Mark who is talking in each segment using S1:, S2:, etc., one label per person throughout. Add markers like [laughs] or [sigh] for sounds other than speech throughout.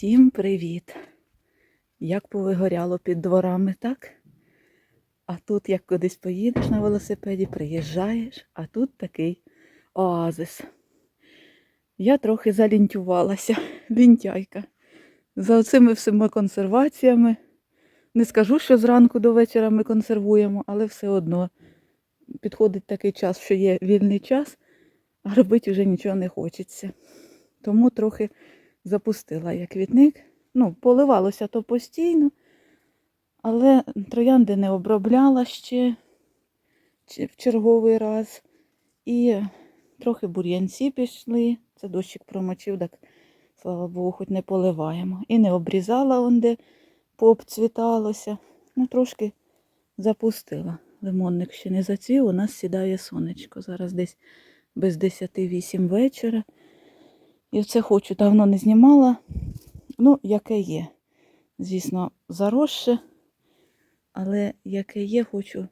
S1: Всім привіт! Як повигоряло під дворами, так? А тут, як кудись поїдеш на велосипеді, приїжджаєш, а тут такий оазис. Я трохи залінтювалася, [laughs] лінтяйка. За цими всіма консерваціями. Не скажу, що зранку до вечора ми консервуємо, але все одно підходить такий час, що є вільний час, а робити вже нічого не хочеться. Тому трохи запустила я квітник. Ну, поливалося то постійно, але троянди не обробляла ще в черговий раз. І трохи бур'янці пішли. Це дощик промочив, так, слава Богу, хоч не поливаємо. І не обрізала онде, пообцвіталося. Ну, трошки запустила. Лимонник ще не зацвів, у нас сідає сонечко. Зараз десь без 10-8 вечора. І це хочу, давно не знімала. Ну, яке є. Звісно, заросше, але яке є, хочу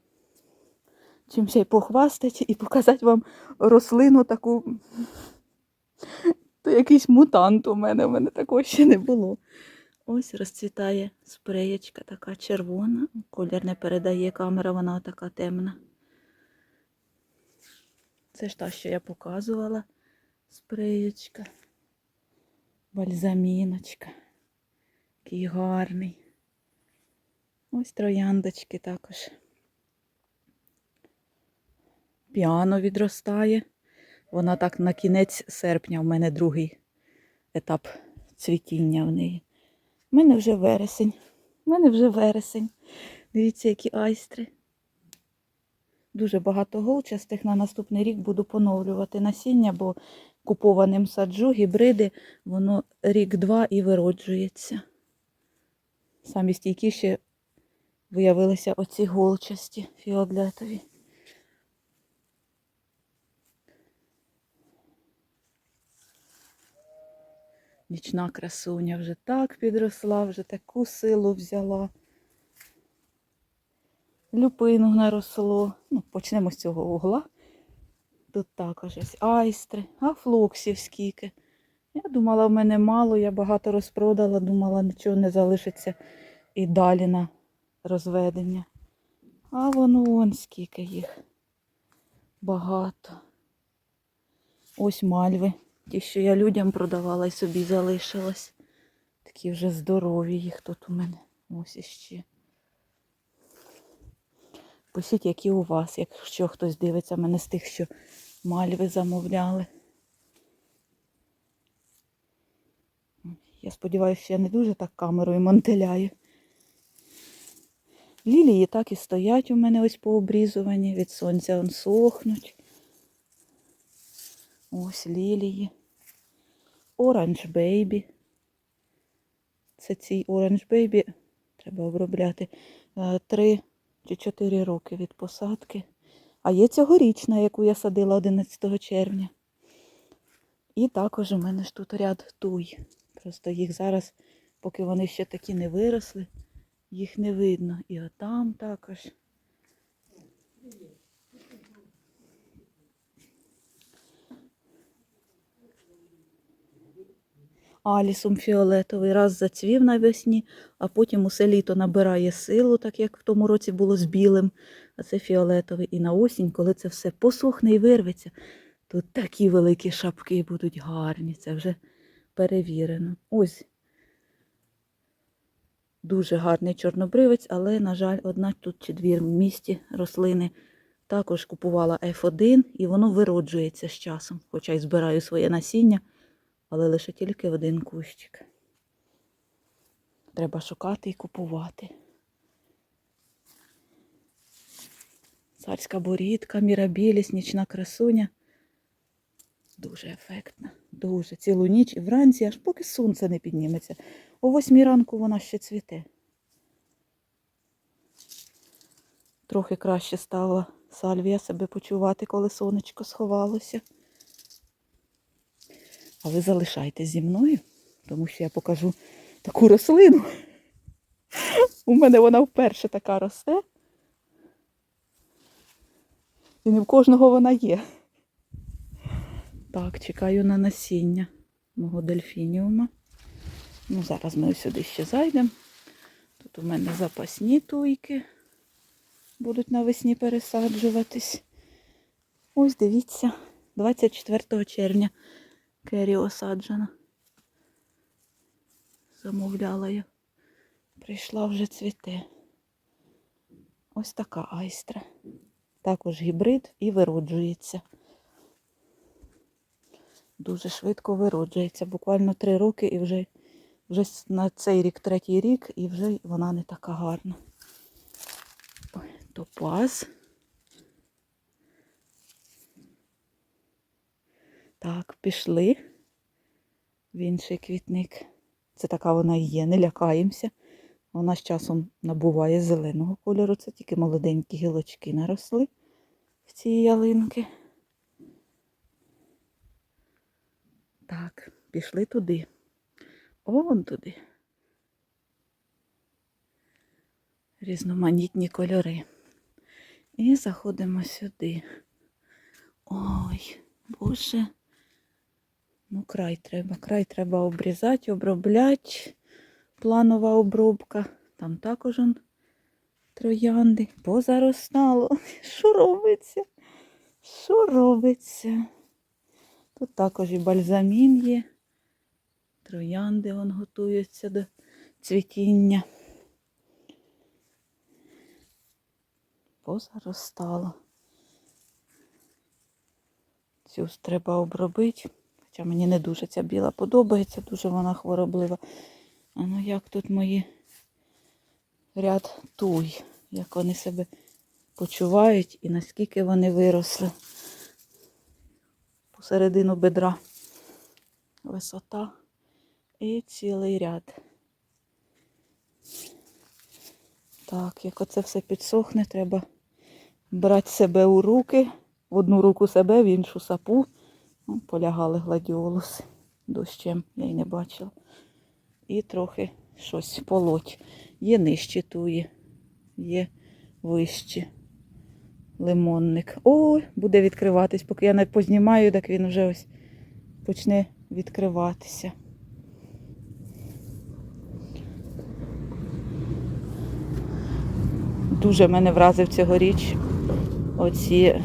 S1: чимось похвастати і показати вам рослину таку. То якийсь мутант у мене, у мене такого ще не було. Ось розцвітає спреєчка така червона. Колір не передає камера, вона така темна. Це ж та, що я показувала. Спреєчка. Бальзаміночка. Який гарний. Ось трояндочки також. Піано відростає. Вона так на кінець серпня, в мене другий етап цвітіння в неї. У мене вже вересень. У мене вже вересень. Дивіться, які айстри. Дуже багато голчастих. На наступний рік буду поновлювати насіння, бо купованим саджу, гібриди, воно рік-два і вироджується. Самі стійкіші виявилися оці голчасті фіолетові. Нічна красуня вже так підросла, вже таку силу взяла. Люпину наросло. Ну, почнемо з цього угла. Тут також айстри, а флоксів скільки. Я думала, в мене мало, я багато розпродала, думала, нічого не залишиться і далі на розведення. А воно вон скільки їх. Багато. Ось мальви. Ті, що я людям продавала і собі залишилась. Такі вже здорові їх тут у мене. Ось іще. Пишіть, які у вас, якщо хтось дивиться мене з тих, що мальви замовляли. Я сподіваюся, що я не дуже так камерою монтеляю. Лілії так і стоять у мене ось пообрізувані, від сонця он сохнуть. Ось лілії. Оранж бейбі. Це цій оранж бейбі треба обробляти е, три чи 4 роки від посадки. А є цьогорічна, яку я садила 11 червня. І також у мене ж тут ряд туй. Просто їх зараз, поки вони ще такі не виросли, їх не видно. І отам також. Алісом фіолетовий раз зацвів навесні, а потім усе літо набирає силу, так як в тому році було з білим, а це фіолетовий. І на осінь, коли це все посохне і вирветься, то такі великі шапки будуть гарні. Це вже перевірено. Ось дуже гарний чорнобривець, але, на жаль, одна тут чи дві в місті рослини. Також купувала F1 і воно вироджується з часом, хоча й збираю своє насіння але лише тільки один кущик. Треба шукати і купувати. Царська борідка, мірабіліс, нічна красуня. Дуже ефектна, дуже. Цілу ніч і вранці, аж поки сонце не підніметься. О восьмій ранку вона ще цвіте. Трохи краще стала сальвія себе почувати, коли сонечко сховалося. А ви залишайтесь зі мною, тому що я покажу таку рослину. У мене вона вперше така росте. І не в кожного вона є. Так, чекаю на насіння мого дельфініума. Ну, зараз ми сюди ще зайдемо. Тут у мене запасні туйки будуть навесні пересаджуватись. Ось дивіться, 24 червня кері осаджена. Замовляла я. Прийшла вже цвіте. Ось така айстра. Також гібрид і вироджується. Дуже швидко вироджується. Буквально три роки і вже, вже на цей рік, третій рік, і вже вона не така гарна. Топаз. Так, пішли в інший квітник. Це така вона і є, не лякаємося. Вона з часом набуває зеленого кольору. Це тільки молоденькі гілочки наросли в цій ялинки. Так, пішли туди. Вон туди. Різноманітні кольори. І заходимо сюди. Ой, боже. Ну, край треба. Край треба обрізати, обробляти. Планова обробка. Там також он троянди. Позаростало. [laughs] Що робиться? Що робиться? Тут також і бальзамін є. Троянди вон готуються до цвітіння. Позаростало. Цю треба обробити. Хоча мені не дуже ця біла подобається, дуже вона хвороблива. А ну як тут мої ряд туй, як вони себе почувають і наскільки вони виросли. Посередину бедра висота і цілий ряд. Так, як оце все підсохне, треба брати себе у руки. В одну руку себе, в іншу сапу. Ну, полягали гладіолуси дощем, я й не бачила. І трохи щось полоть. Є нижчі туї, є вищі. Лимонник. О, буде відкриватись. Поки я не познімаю, так він вже ось почне відкриватися. Дуже мене вразив цьогоріч оці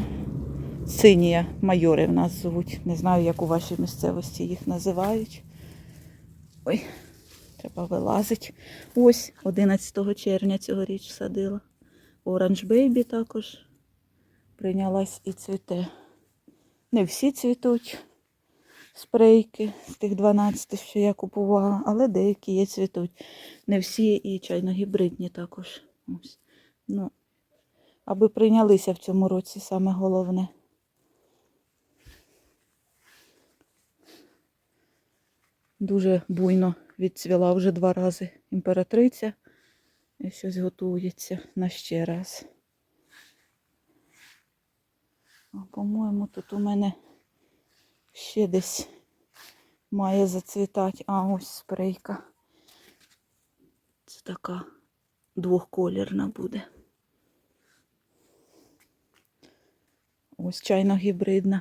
S1: синія майори в нас звуть. Не знаю, як у вашій місцевості їх називають. Ой, треба вилазити. Ось 11 червня цьогоріч садила. Оранж Бейбі також прийнялась і цвіте. Не всі цвітуть спрейки з тих 12, що я купувала, але деякі є цвітуть. Не всі і чайно-гібридні також. Ось. Ну, аби прийнялися в цьому році саме головне. Дуже буйно відцвіла вже два рази імператриця. І щось готується на ще раз. А, по-моєму, тут у мене ще десь має зацвітати. А, ось спрейка. Це така двохколірна буде. Ось чайно-гібридна.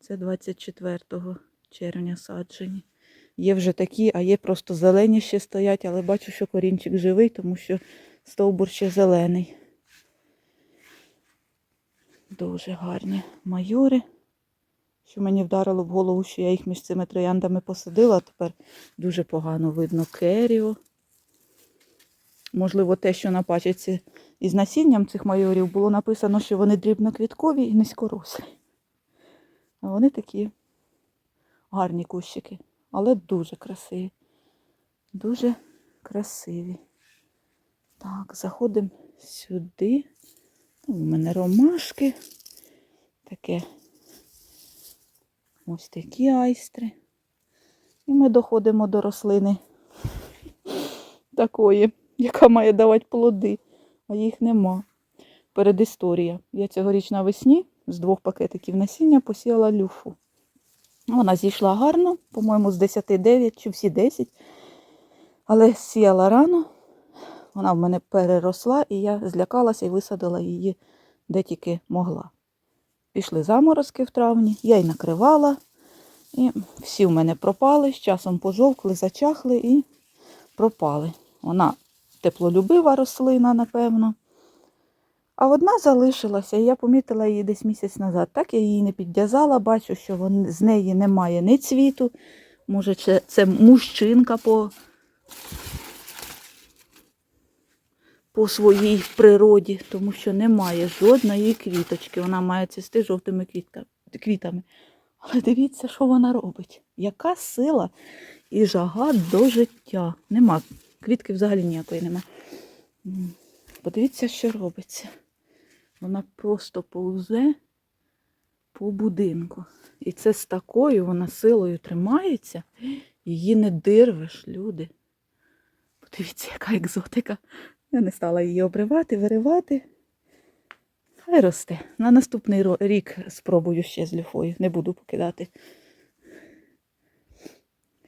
S1: Це 24 червня саджені. Є вже такі, а є просто зелені ще стоять, але бачу, що корінчик живий, тому що стовбур ще зелений. Дуже гарні майори. Що мені вдарило в голову, що я їх між цими трояндами посадила, а тепер дуже погано видно керіо. Можливо, те, що на пачці із насінням цих майорів було написано, що вони дрібноквіткові і низькорослі. А вони такі гарні кущики, але дуже красиві. Дуже красиві. Так, заходимо сюди. У мене ромашки. Таке ось такі айстри. І ми доходимо до рослини такої, яка має давати плоди, а їх нема. Передісторія. Я цьогоріч навесні з двох пакетиків насіння посіяла люфу. Вона зійшла гарно, по-моєму, з 10-9 чи всі 10. Але сіяла рано, вона в мене переросла, і я злякалася і висадила її де тільки могла. Пішли заморозки в травні, я й накривала І всі в мене пропали, з часом пожовкли, зачахли і пропали. Вона теплолюбива рослина, напевно. А одна залишилася, я помітила її десь місяць назад. Так я її не підв'язала, бачу, що вон- з неї немає ні цвіту. Може, це, це мужчинка по, по своїй природі, тому що немає жодної квіточки. Вона має цвісти жовтими квітами. Але дивіться, що вона робить. Яка сила і жага до життя. Нема. Квітки взагалі ніякої нема. Подивіться, що робиться. Вона просто повзе по будинку. І це з такою вона силою тримається, її не дирвеш, люди. Подивіться, яка екзотика. Я не стала її обривати, виривати. Хай росте. На наступний рік спробую ще з люфою. Не буду покидати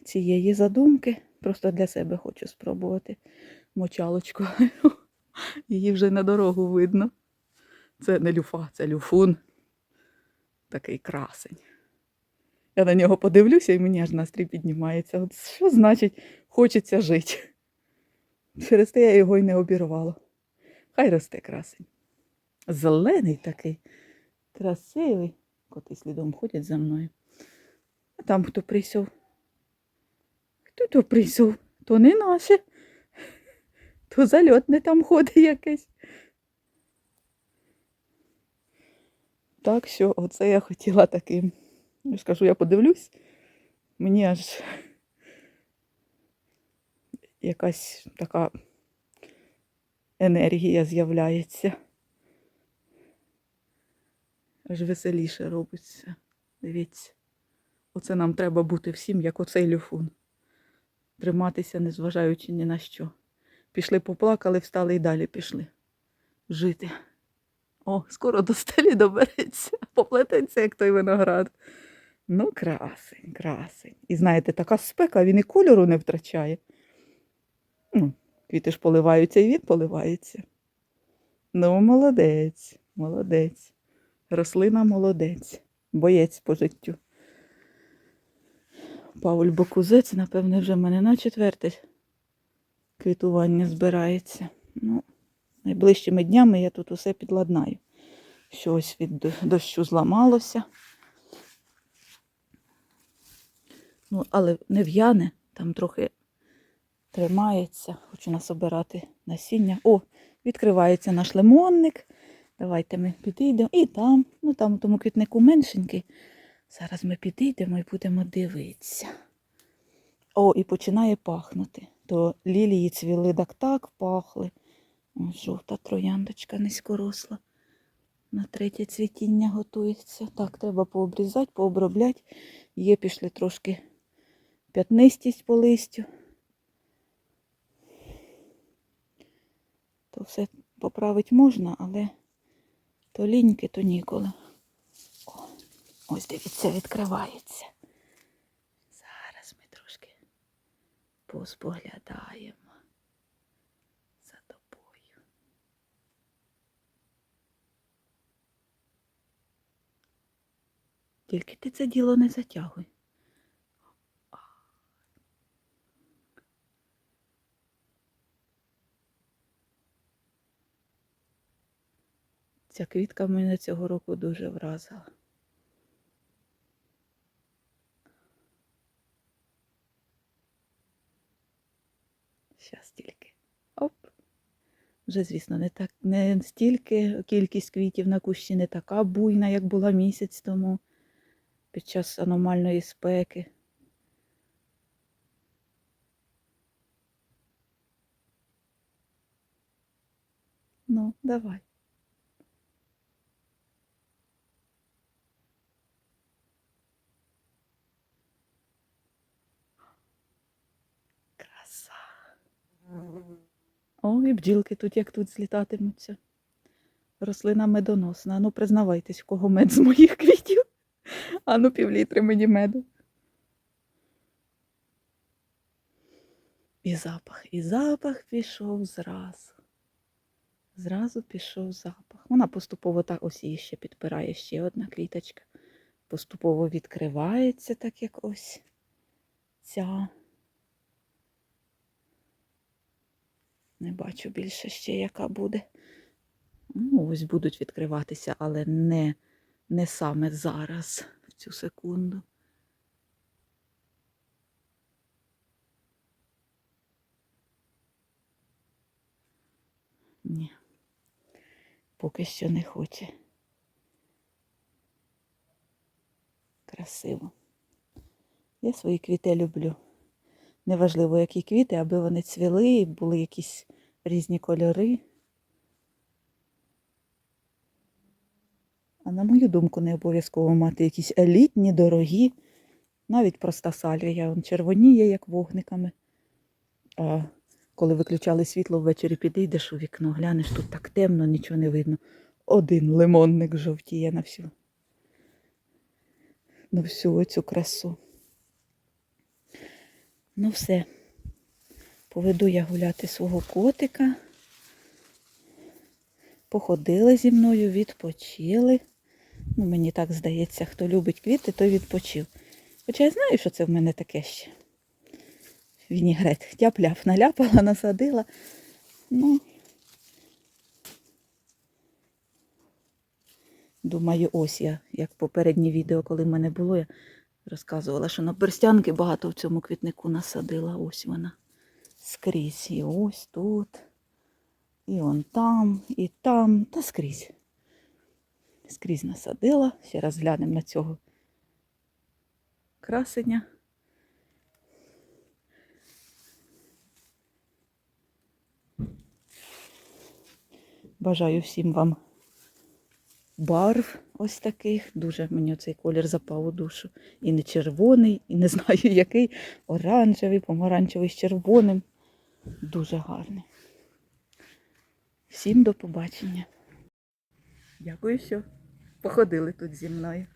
S1: цієї задумки. Просто для себе хочу спробувати мочалочку. [laughs] Її вже на дорогу видно. Це не люфа, це люфун. Такий красень. Я на нього подивлюся і мені аж настрій піднімається. От що значить хочеться жити? Через те я його й не обірвала. Хай росте красень. Зелений такий, красивий. Коти слідом ходять за мною. А там хто прийшов? Хто то прийшов? То не наше. То зальотне там ходить якесь. Так що оце я хотіла таким. Я ж кажу, я подивлюсь, мені аж якась така енергія з'являється. Аж веселіше робиться. Дивіться. Оце нам треба бути всім, як оцей люфун. Триматися, незважаючи ні на що. Пішли, поплакали, встали і далі пішли. Жити. О, скоро до стелі добереться, поплететься, як той виноград. Ну, красень, красень. І знаєте, така спека, він і кольору не втрачає. Ну, квіти ж поливаються, і він поливається. Ну, молодець, молодець. Рослина молодець, боєць по життю. Пауль Бокузець, напевне, вже в мене на четверте квітування збирається. Ну, найближчими днями я тут усе підладнаю. Щось від дощу зламалося. Ну, але не в'яне, там трохи тримається. Хочу насобирати насіння. О, відкривається наш лимонник. Давайте ми підійдемо. І там, ну там у тому квітнику меншенький. Зараз ми підійдемо і будемо дивитися. О, і починає пахнути. То лілії цвіли так так пахли. Жовта трояндочка низькоросла. На третє цвітіння готується. Так, треба пообрізати, пообробляти. Є пішли трошки п'ятнистість по листю. То все поправити можна, але то ліньки, то ніколи. О, ось дивіться, відкривається. Зараз ми трошки поспоглядаємо за тобою. Тільки ти це діло не затягуй. Ця квітка мене цього року дуже вразила. Щас тільки. Оп. Вже, звісно, не так не стільки кількість квітів на кущі не така буйна, як була місяць тому під час аномальної спеки. Ну, давай. Краса. О, і бджілки тут як тут злітатимуться. Рослина медоносна. Ну, признавайтесь, в кого мед з моїх квітів. А ну півлітри мені меду. І запах, і запах пішов зразу. Зразу пішов запах. Вона поступово так ось її ще підпирає ще одна квіточка. поступово відкривається, так як ось ця. Не бачу більше ще, яка буде. Ну, ось будуть відкриватися, але не, не саме зараз, цю секунду. Ні. Поки що не хоче. Красиво. Я свої квіти люблю. Неважливо, які квіти, аби вони цвіли були якісь різні кольори. А на мою думку, не обов'язково мати якісь елітні, дорогі. Навіть проста сальвія, он червоніє, як вогниками. А коли виключали світло, ввечері підійдеш у вікно, глянеш, тут так темно, нічого не видно. Один лимонник жовтіє на всю. На всю оцю красу. Ну все. Поведу я гуляти свого котика. Походили зі мною, відпочили. Ну, мені так здається, хто любить квіти, той відпочив. Хоча я знаю, що це в мене таке ще. Вінігрет. Тяп-ляп наляпала, насадила. Ну, думаю, ось я, як попереднє відео, коли в мене було, я розказувала, що на перстянки багато в цьому квітнику насадила. Ось вона. Скрізь. І ось тут. І он там, і там, та скрізь. Скрізь насадила. Ще раз глянемо на цього красення. Бажаю всім вам барв ось таких. Дуже мені цей колір запав у душу. І не червоний, і не [laughs] знаю який. Оранжевий, помаранчевий з червоним. Дуже гарний. Всім до побачення. Дякую, що походили тут зі мною.